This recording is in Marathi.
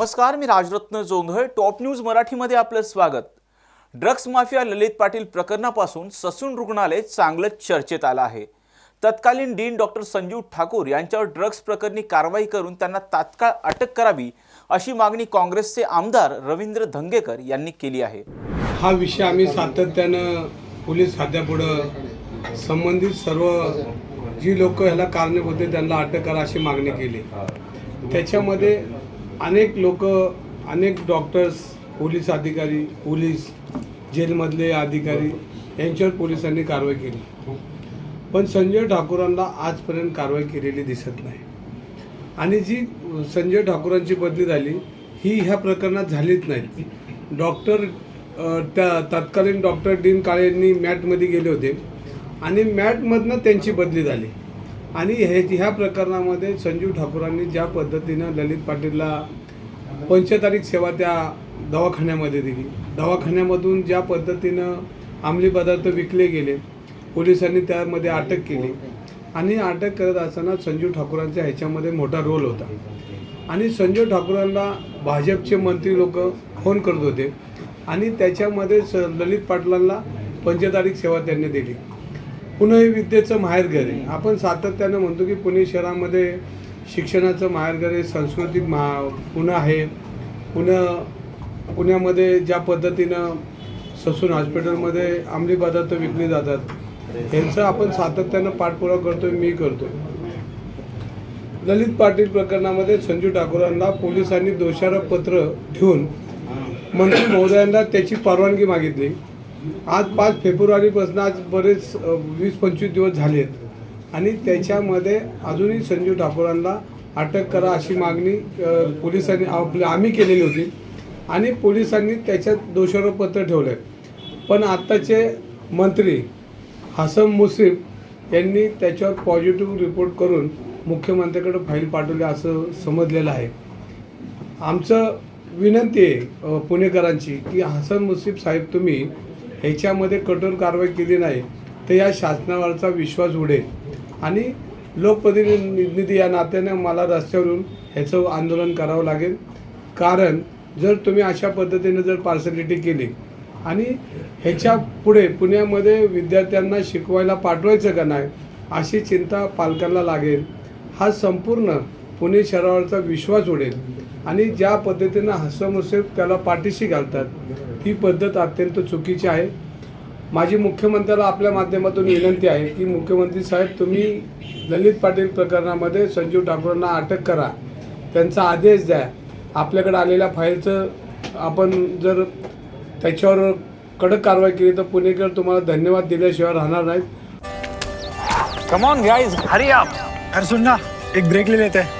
नमस्कार मी राजरत्न जोंधळ. टॉप न्यूज मराठीमध्ये आपलं स्वागत. ड्रग्स माफिया ललित पाटील प्रकरणापासून ससून रुग्णालय चांगलंच चर्चेत आलं आहे. तत्कालीन डीन डॉक्टर संजीव ठाकूर यांच्यावर ड्रग्स प्रकरणी कारवाई करून त्यांना तात्काळ अटक करावी अशी मागणी काँग्रेसचे आमदार रवींद्र धंगेकर यांनी केली आहे. हा विषय आम्ही सातत्यानं पोलीस खात्यापुढं संबंधित सर्व जी लोक ह्याला कारणीभूत आहेत त्यांना अटक करा अशी मागणी केली. त्याच्यामध्ये अनेक लोक अनेक डॉक्टर्स पोलीस अधिकारी पोलीस जेलमधले अधिकारी यांच्यावर पोलिसांनी कारवाई केली. पण संजय ठाकूरांना आजपर्यंत कारवाई केलेली दिसत नाही. आणि जी संजय ठाकूरांची बदली झाली ही ह्या प्रकरणात झालीच नाही. डॉक्टर त्या तत्कालीन डॉक्टर डीन काळे यांनी मॅटमध्ये गेले होते. आणि मॅटमधनं त्यांची बदली झाली. आणि हे ह्या प्रकरणामध्ये संजीव ठाकूरांनी ज्या पद्धतीनं ललित पाटीलला पंचतारीख सेवा त्या दवाखान्यामध्ये दिली. दवाखान्यामधून ज्या पद्धतीनं अंमली पदार्थ विकले गेले पोलिसांनी त्यामध्ये अटक केली. आणि अटक करत असताना संजीव ठाकूरांचा ह्याच्यामध्ये मोठा रोल होता. आणि संजीव ठाकूरांना भाजपचे मंत्री लोक फोन करत होते. आणि त्याच्यामध्ये स ललित पाटलांना पंचतारीख सेवा त्यांनी दिली. पुणे विद्येचं माहेरघर आहे आपण सातत्यानं म्हणतो की पुणे शहरामध्ये शिक्षणाचं माहेरघर आहे सांस्कृतिक मा पुणे आहे. पुणे पुण्यामध्ये ज्या पद्धतीनं ससून हॉस्पिटलमध्ये अंमली पदार्थ विकले जातात यांचं आपण सातत्यानं पाठपुरावा करतोय मी करतोय. ललित पाटील प्रकरणामध्ये संजू ठाकूरांना पोलिसांनी दोषारोप पत्र ठेवून मंत्री महोदयांना त्याची परवानगी मागितली. आज पाच फेब्रुवारीपासून आज बरेच वीस पंचवीस दिवस झालेत. आणि त्याच्यामध्ये अजूनही संजीव ठाकूरांना अटक करा अशी मागणी पोलिसांनी आपली आम्ही केलेली होती. आणि पोलिसांनी त्याच्यात दोषारोप पत्र ठेवलं आहे पण आत्ताचे मंत्री हसन मुसीफ यांनी त्याच्यावर पॉझिटिव्ह रिपोर्ट करून मुख्यमंत्र्याकडे फाईल पाठवली असं समजलेलं आहे. आमचं विनंती आहे पुणेकरांची की हसन मुसीफ साहेब तुम्ही ह्याच्यामध्ये कठोर कारवाई केली नाही तर या शासनावरचा विश्वास उडेल. आणि लोकप्रतिनिधी या नात्याने मला रस्त्यावरून ह्याचं आंदोलन करावं लागेल. कारण जर तुम्ही अशा पद्धतीने जर पार्सलिटी केली आणि ह्याच्या पुढे पुण्यामध्ये विद्यार्थ्यांना शिकवायला पाठवायचं का नाही अशी चिंता पालकांना लागेल. हा संपूर्ण पुणे शहरावरचा विश्वास उडेल. आणि ज्या पद्धतीनं हसमुसेफ त्याला पाठीशी घालतात ती पद्धत अत्यंत चुकीची आहे. माझी मुख्यमंत्र्याला आपल्या माध्यमातून विनंती आहे की मुख्यमंत्री साहेब तुम्ही ललित पाटील प्रकरणामध्ये संजीव ठाकूरांना अटक करा. त्यांचा आदेश द्या. आपल्याकडे आलेल्या फाईलचं आपण जर त्याच्यावर कडक कारवाई केली तर पुणेकर तुम्हाला धन्यवाद दिल्याशिवाय राहणार नाहीत. Come on guys hurry up अरे सुन ना एक ब्रेक ले लेते. हैं